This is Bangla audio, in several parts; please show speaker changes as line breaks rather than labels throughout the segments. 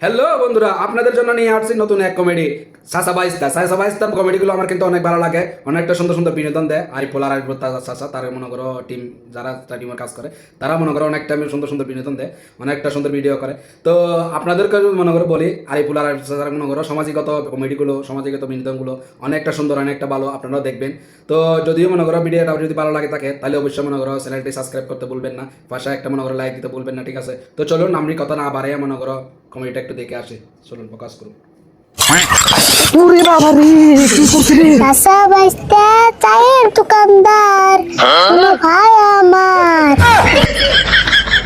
হ্যালো বন্ধুরা আপনাদের জন্য নিয়ে আসছি নতুন এক কমেডি সাসা বাইস্তা, সাসা বাইস্তার কমেডিগুলো আমার কিন্তু অনেক ভালো লাগে। অনেকটা সুন্দর সুন্দর বিনোদন দেয়। আরিফুল আর আরিফুল সাসা, তার মনে করো টিম যারা টিমের কাজ করে, তারা মনে করো অনেকটা সুন্দর সুন্দর বিনোদন দেয়, অনেকটা সুন্দর ভিডিও করে। তো আপনাদেরকে মনে করো বলি, আর আরিফুল সাসার মনে করো সামাজিকত কমেডিগুলো সামাজিকত বিনোদনগুলো অনেকটা সুন্দর, অনেকটা ভালো, আপনারাও দেখবেন। তো যদিও মনে করো ভিডিওটা যদি ভালো লাগে থাকে, তাহলে অবশ্যই মনে করো চ্যানেলটি সাবস্ক্রাইব করতে ভুলবেন না। পাশে একটা মনে করো লাইক দিতে ভুলবেন না, ঠিক আছে? তো চলুন আমি কথা না বাড়াইয়া মনে করো কমেডিটা একটু দেখে আসি। চলুন প্রকাশ করুন।
ওরে বাবা রে কি করছিস রে
কাঁচা চায়ের দোকানদার। কোনো ভাই আমার।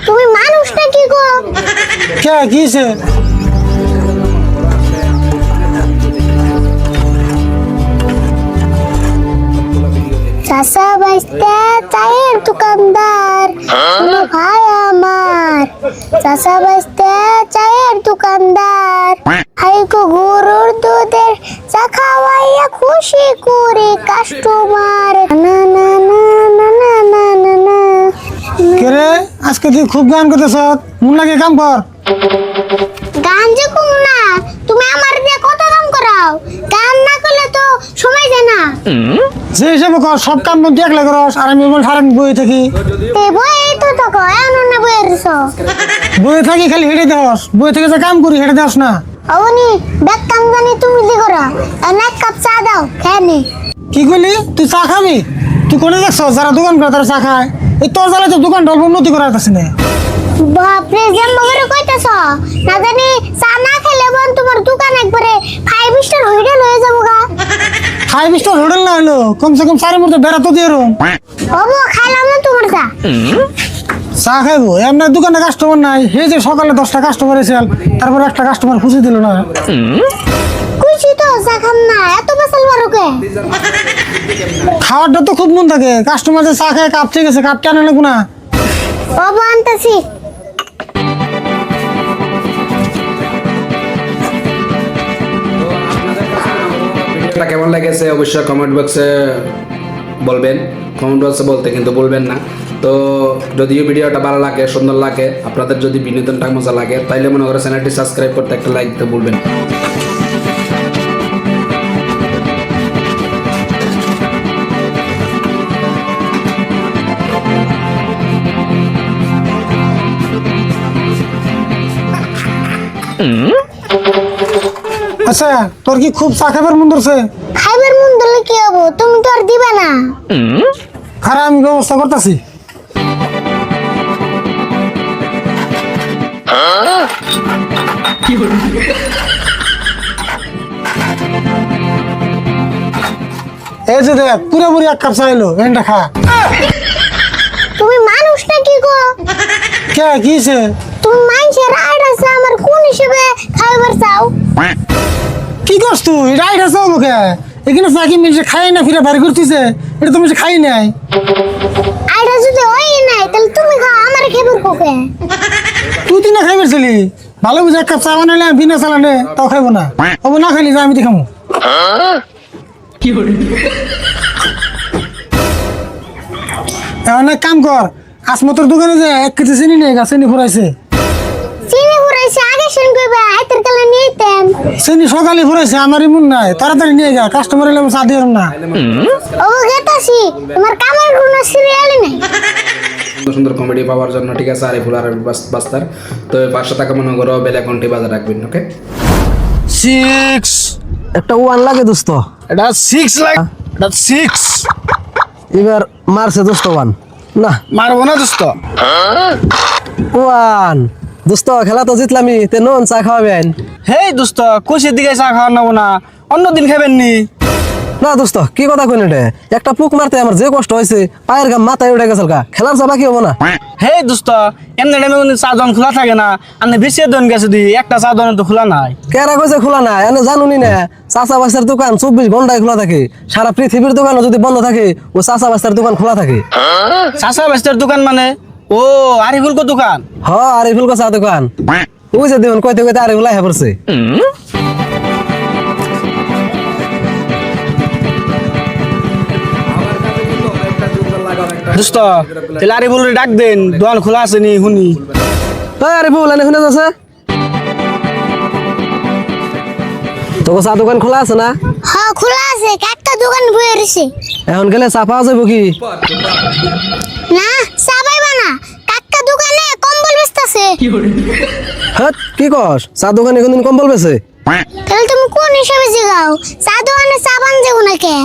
তুমি মানুষ নাকি গো?
কে কিছে
চাষা বাঁচতে চায়ের দোকানদার। কোনো ভাই আমার। চাষা বাঁচতে চায়ের দোকানদার। হাইকো গরুর দুধের চা খাওয়াইয়া খুশি করে কাস্টমার না না না না না না না না।
কে রে? আজকে তুই খুব গান করতেছ। মন লাগে কাম কর।
গান যে কম না তুমি আমার দিয়ে কত দাম করাও? গান না করলে তো সময় যায় না।
যে হিসাবে কর সব কাম তুই একলা করস আর আমি বল সারাদিন বই থাকি।
তে বই তো তো এমন না বই
বই থাকি খালি হেঁটে দেওয়াস। বই থেকে যে কাম করি হেঁটে দেওয়াস না।
অবনি ব্যাগ কাম জানি তুমি দি করো এক কাপ চা দাও খেয়ে
কি করলি তুই চা খাবি? তুই কোনে দেখছ যারা দোকান করে তারা চা খায়। এই তোর জ্বালায় তো দোকান অল্প উন্নতি করার কাছে না।
বাপরে যেম মগরে কইতাছ? না জানি চা না খেলে বোন তোমার দোকান একবারে ফাইভ স্টার হোটেল হয়ে যাব গা।
ফাইভ স্টার হোটেল না হলো কমসে কম চারি মধ্যে বেড়া তো দিয়ে রুম
ওবো খাইলাম না তোমার চা।
চা খাইবো। এমনি দোকানে কাস্টমার নাই। এই যে সকালে দশটা কাস্টমার এসেল তারপর একটা কাস্টমার খুশি দিল না।
কুচি তো চা খাম না। এত বেসাল বারোকে
খাওয়ারটা তো খুব মন থাকে। কাস্টমার যে চা খায় কাপ আছে কাপ টানে লাগবো না?
ওবো আনতেছি।
কেমন লেগেছে অবশ্যই কমেন্ট বক্সে বলবেন। কমেন্ট বক্সে বলতে কিন্তু বলবেন না। তো যদিও ভিডিওটা ভালো লাগে সুন্দর লাগে আপনাদের যদি বিনোদনটা মজা লাগে তাইলে মনে করে চ্যানেলটি সাবস্ক্রাইব করতে একটা লাইক দিতে বলবেন
আচ্ছা তোর কি খুব চা খাবার মন ধরছে?
খাইবার মন দিলে কি হব? তুমি তো আর দিবে না।
খারাপ আমি ব্যবস্থা করতেছি। এই যে দেখ পুরোপুরি এক কাপ চাইলো এনটা খা।
তুমি মানুষ নাকি গো?
কে কিছে
তুমি মানুষের রাইড আছে আমার কোন হিসেবে খাইবার চাও?
কি করছ তুই? রাইট আছে মুখে এখানে চাকি মিশে খাই না ফিরে বাড়ি করতেছে। এটা তুমি খাই নাই।
আইডা যদি ওই নাই তাহলে তুমি খাও আমার খেবার কোকে
তুই তুই না খাই পারছিলি ভালো বুঝে এক কাপ চা আমি বিনা চালানে তাও খাইবো না। ও না খাইলি যা আমি দেখামো এখন এক কাম কর আসমতর দোকানে যে এক কেজি চিনি নেই গা চিনি ফুরাইছে।
চিনি ঘুরাইছে আগে শুন কইবা হাতের কালে নিতেন
চিনি সকালে ফুরাইছে আমার ইমন নাই তাড়াতাড়ি নিয়ে যা কাস্টমার এলে আমি চা দিয়ে না।
ও গেতাছি তোমার কামার কোনো সিরিয়াল নেই।
সুন্দর সুন্দর কমেডি পাওয়ার জন্য ঠিক আছে আরিফুল আর বাস- বাস্তার। তো পাঁচশো টাকা মনে করো বেল অ্যাকাউন্টে বাজার রাখবেন ওকে
সিক্স একটা ওয়ান লাগে দোস্ত।
এটা সিক্স লাখ এটা সিক্স
এবার মারছে দোস্ত ওয়ান না।
মারবো না দোস্ত।
ওয়ান দোস্ত খেলা তো জিতলামি তে নন চা খাওয়াবেন।
হেই দোস্ত কুশির দিকে চা খাওয়া নেব না অন্য দিন খাবেন নি
না দোস্ত কি কথা কইন রে? একটা পুক মারতে আমার যে কষ্ট হয়েছে পায়ের গাম মাথায় উঠে গেছে কা খেলার চা বাকি হব না?
হে দোস্ত এমনি টাইমে কিন্তু চা খোলা থাকে না। আপনি বেশি দোকান গেছে দি একটা চা তো খোলা নাই।
কেরা কইছে খোলা নাই? এনে জানুনি না চাচা বাসার দোকান চব্বিশ ঘন্টায় খোলা থাকে। সারা পৃথিবীর দোকানও যদি বন্ধ থাকে ও চাচা বাসার দোকান খোলা থাকে।
চাষা বেস্তের দোকান মানে? ও আরিফুল কো দোকান?
হ আর এই ফুলকা চা দোকান। ওই যে দেখুন কইতে কইতে আর এগুলাই পড়ছে।
দোস্ত তাহলে আরিফুল ডাক দেন দোকান খোলা আছে নি শুনি।
আরে ফুল এনে শুনে যাচ্ছে? তোকে চা দোকান খোলা আছে না?
হ খোলা আছে একটা দোকান বয়ে রয়েছে
এখন গেলে চা পাওয়া যাব কি?
না চা পাইবা না। কাকা দোকানে কম্বল বেচতাছে।
হ্যাঁ কি কস? চা দোকানে কোনদিন কম্বল বেছে
তাহলে তুমি কোন হিসাবে জিগাও? চা দোকানে চা বান যাব নাকি?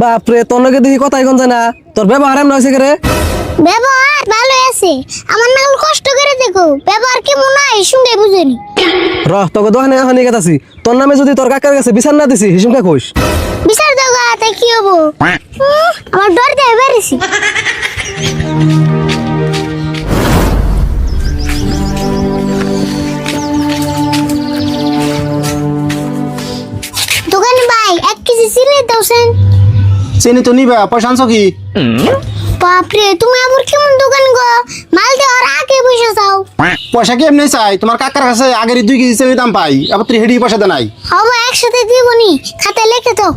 বাপরে তোর লগে দেখি কথাই কোন যায় না। তোর ব্যবহার এমন হয়েছে রে
ব্যবহার ভালো আছে। আমার নাগল কষ্ট করে দেখো ব্যবহার কেমন নাই শুনে বুঝেনি।
রহ তোকে দোকানে এখন নিয়ে গেছি তোর নামে যদি তোর কাকার কাছে বিচার না দিছি হিসুমকে কইস
বিচার দাও গাতে কি হব? আমার ডর দেয় চিনি
তো নিবা পয়সা আনছো কি?
বাপরে তুমি আবার কেমন দোকান গো? মাল দেওয়ার আগে বসে যাও।
পয়সা কি এমনি চাই? তোমার কাকার কাছে আগের দুই কেজি চিনি দাম পাই আবার তুই হেডি পয়সা দে নাই।
হব একসাথে দিবনি খাতায় লিখে তো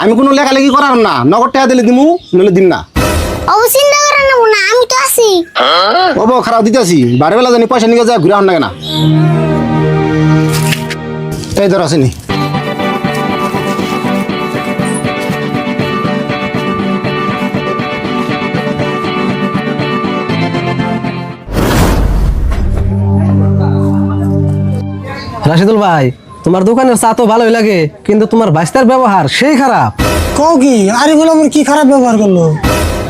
আমি কোনো লেখালেখি করার না নগদ টাকা দিলে দিমু নইলে দিম না।
ও চিন্তা করে নেব না আমি তো আছি।
ও বউ খারাপ দিতেছি বারে বেলা জানি পয়সা নিয়ে যায় ঘুরে আন না এই ধর আসেনি
রাশিদুল ভাই তোমার দোকানের চা তো ভালোই লাগে কিন্তু তোমার বাইস্তার ব্যবহার সেই খারাপ।
কও কি? আরিফুল আমার কি খারাপ ব্যবহার করল?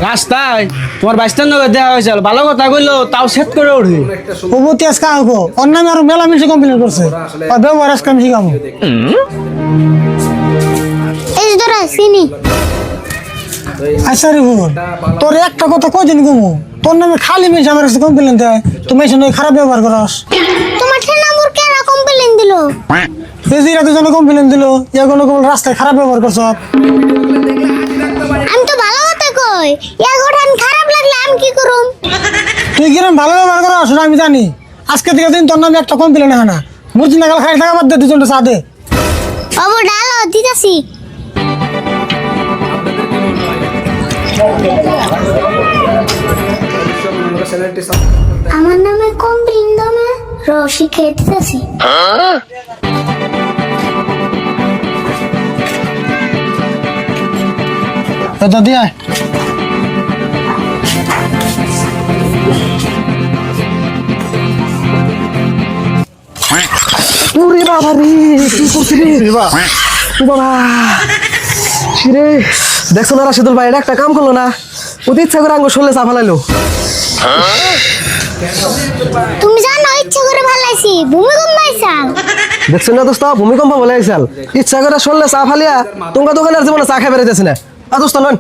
রাস্তায় তোমার বাইস্তার নগর দেওয়া হয়েছিল ভালো কথা কইলো তাও সেট করে উঠে
উপতি আজকে আহবো অন্য আমি আরও মেলা মিশে কমপ্লেন করছে। আর ব্যবহার আজকে আমি শিখাবো।
এই যে চিনি
আচ্ছা আরিফুল তোর একটা কথা কদিন কমু? তোর নামে খালি মিশে আমার কাছে কমপ্লেন দেয় তুমি এসে নয় খারাপ ব্যবহার করস।
তোমার ঠেনামুর কেন কমপ্লেন দিল?
এই যে রাতের জন্য কমপ্লেন দিল ইয়া কোনো কোনো রাস্তায় খারাপ ব্যবহার করছ।
আমি তো ভালো কথা কই ইয়া গঠন খারাপ লাগলে আমি কি করুম?
তুই কিরম ভালো ব্যবহার করস আমি জানি। আজকে থেকে দিন তোর নামে একটা কমপ্লেন হয় না। মুরজি নাগাল খাই থাকা বাদ দে দুজনটা চা দে।
বাবু ডালো দিতাছি।
চ্যানেলটি
আমার নামে কমপ্লেন দমে রসি খেয়ে দিতাছি
এটা দিয়ে আয়।
বাবা রে কি করছি রে? ও বাবা। রে দেখছ না রাশিদুল ভাই এটা একটা কাম করল না? অতি ইচ্ছা করে আঙ্গ শরীরে চা ফালাইলো।
তুমি জানো ইচ্ছা করে ভালাইছি ভূমিকম্প আইছাল
দেখছেন না দোস্ত ভূমিকম্প বলে ইচ্ছা করে শুনলে চা ফালিয়া তোমার দোকানের জীবনে চা খাই বেড়াইতেছে না। আর দোস্ত লন